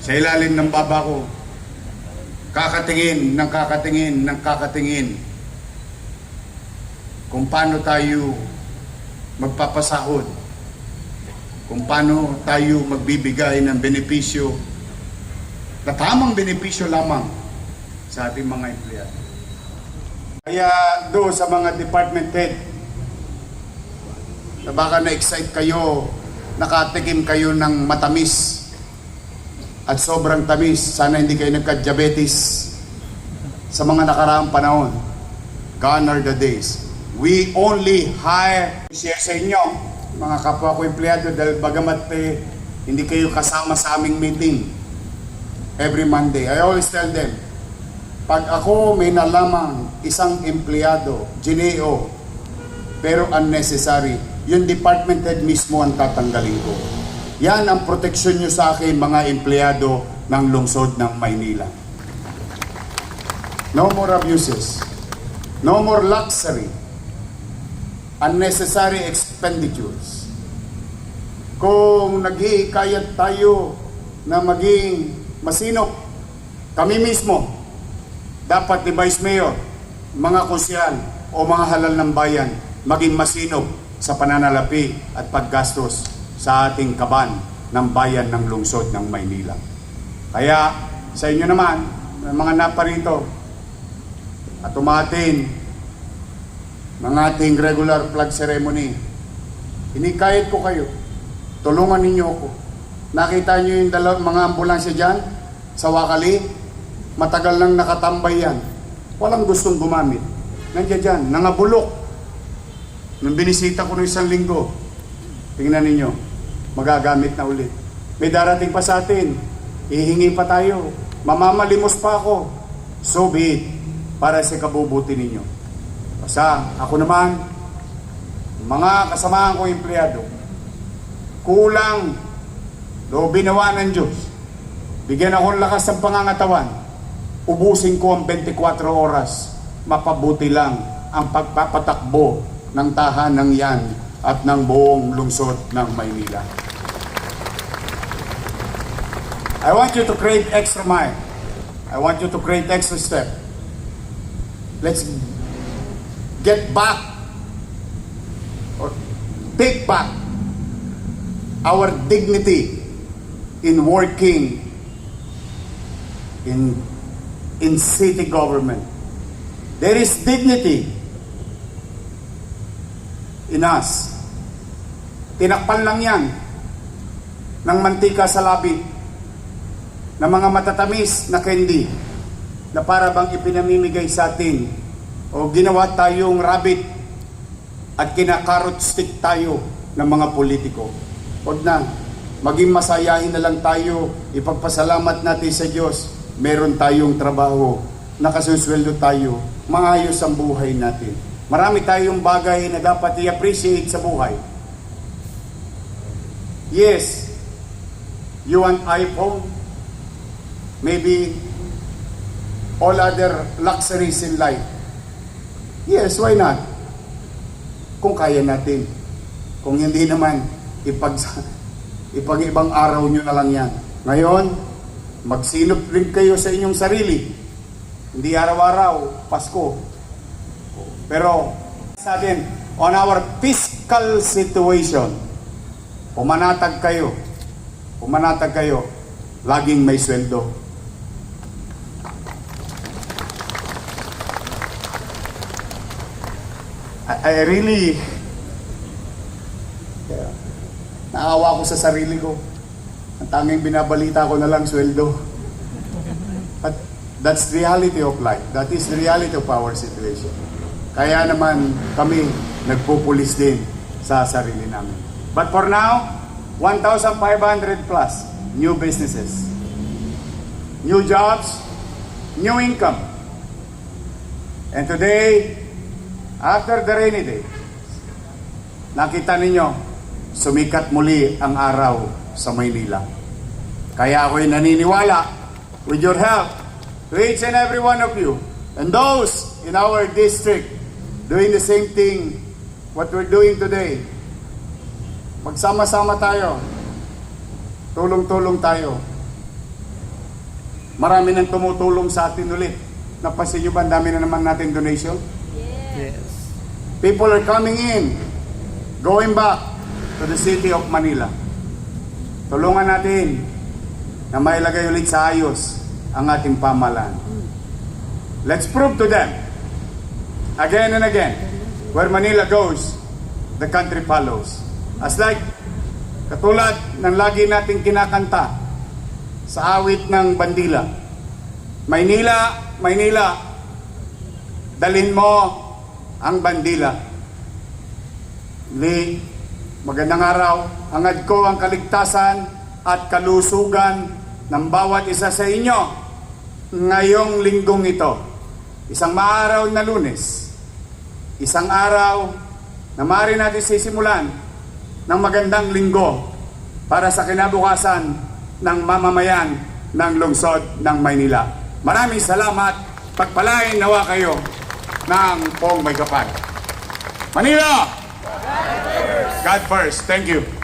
sa ilalim ng baba ko, kakatingin ng kakatingin ng kakatingin kung paano tayo magpapasahod, kung paano tayo magbibigay ng benepisyo na tamang benepisyo lamang sa ating mga empleyado. Kaya do sa mga department head, na baka na-excite kayo, nakatikim kayo ng matamis at sobrang tamis. Sana hindi kayo nagka-diabetes sa mga nakaraang panahon. Gone are the days. We only hire, share sa inyo, mga kapwa ko empleyado, dahil bagamat eh, hindi kayo kasama sa aming meeting every Monday. I always tell them, pag ako may nalamang isang empleyado, gineo, pero unnecessary, yung department head mismo ang tatanggalin ko. Yan ang proteksyon nyo sa akin, mga empleyado ng lungsod ng Maynila. No more abuses. No more luxury. Unnecessary expenditures. Kung naghihikayat tayo na maging masinop, kami mismo, dapat ni Vice Mayor, mga konsyal o mga halal ng bayan, maging masinop sa pananalapi at paggastos sa ating kaban ng bayan ng lungsod ng Maynila. Kaya sa inyo naman, mga naparito, at umatin ng ating regular flag ceremony, inikayat ko kayo, tulungan ninyo ako. Nakita niyo yung dalaw- mga ambulansya dyan sa Wakali, matagal nang nakatambay yan. Walang gustong gumamit. Nandiyan dyan, nangabulok. Nung binisita ko ng isang linggo, tingnan ninyo, magagamit na ulit. May darating pa sa atin, ihingi pa tayo, mamamalimos pa ako. So be it, para sa kabubuti ninyo. Basta ako naman, mga kasamahan ko empleyado, kulang, do binawa ng Diyos. Bigyan ako ng lakas ng pangangatawan. Ubusin ko ang 24 oras. Mapabuti lang ang pagpapatakbo ng tahanang yan at ng buong lungsod ng Maynila. I want you to create extra mile. I want you to create extra step. Let's get back or take back our dignity in working in in city government. There is dignity in us. Tinakpan lang yan ng mantika sa labi ng mga matatamis na candy na para bang ipinamimigay sa atin o ginawa tayong rabbit at kinakarot stick tayo ng mga politiko. Huwag na, maging masayahin na lang tayo, ipagpasalamat natin sa Diyos, meron tayong trabaho, nakasusweldo tayo, maayos ang buhay natin. Marami tayong bagay na dapat i-appreciate sa buhay. Yes, you want iPhone, maybe all other luxuries in life. Yes, why not? Kung kaya natin. Kung hindi naman, ipag, ipag-ibang araw nyo na lang yan. Ngayon, magsilop rin kayo sa inyong sarili. Hindi araw-araw, Pasko. Pero, sa atin, on our fiscal situation, pumanatag kayo, pumanatag kayo, laging may sweldo. I, I really naawa ko sa sarili ko. Ang tanging binabalita ko na lang sweldo. But that's reality of life. That is the reality of our situation. Kaya naman kami nagpupulis din sa sarili namin. But for now, 1,500 plus new businesses, new jobs, new income. And today, after the rainy day, nakita ninyo, sumikat muli ang araw sa Maynila. Kaya ako'y naniniwala, with your help, to each and every one of you, and those in our district doing the same thing what we're doing today, magsama-sama tayo, tulong-tulong tayo, Marami nang tumutulong sa atin ulit. Napansin nyo ba, dami na naman natin donation? Yes. People are coming in, going back to the city of Manila. Tulungan natin na mailagay ulit sa ayos ang ating pamalan. Let's prove to them, again and again, where Manila goes, the country follows. As like, katulad ng lagi nating kinakanta sa awit ng bandila. Maynila, Maynila, dalhin mo ang bandila. Li, magandang araw. Hangad ko ang kaligtasan at kalusugan ng bawat isa sa inyo ngayong linggong ito. Isang maaraw na lunes. Isang araw na maaari natin sisimulan ng magandang linggo para sa kinabukasan ng mamamayan ng lungsod ng Maynila. Maraming salamat. Pagpalain nawa kayo ng Pong May Kapal. Manila! God first. Thank you.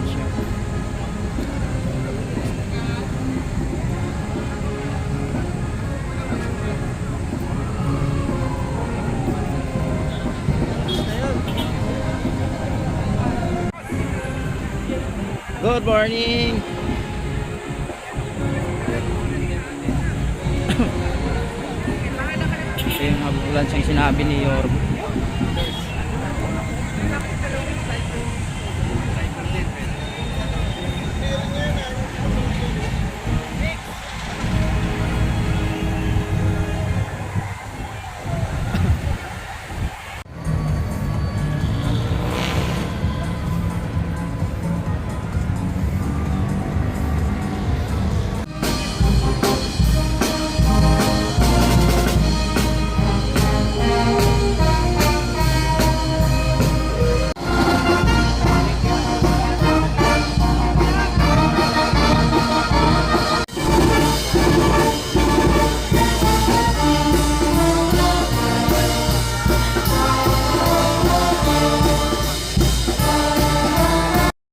Ambulansya. Good morning! Ito yung ambulansya yung sinabi ni Yorgo.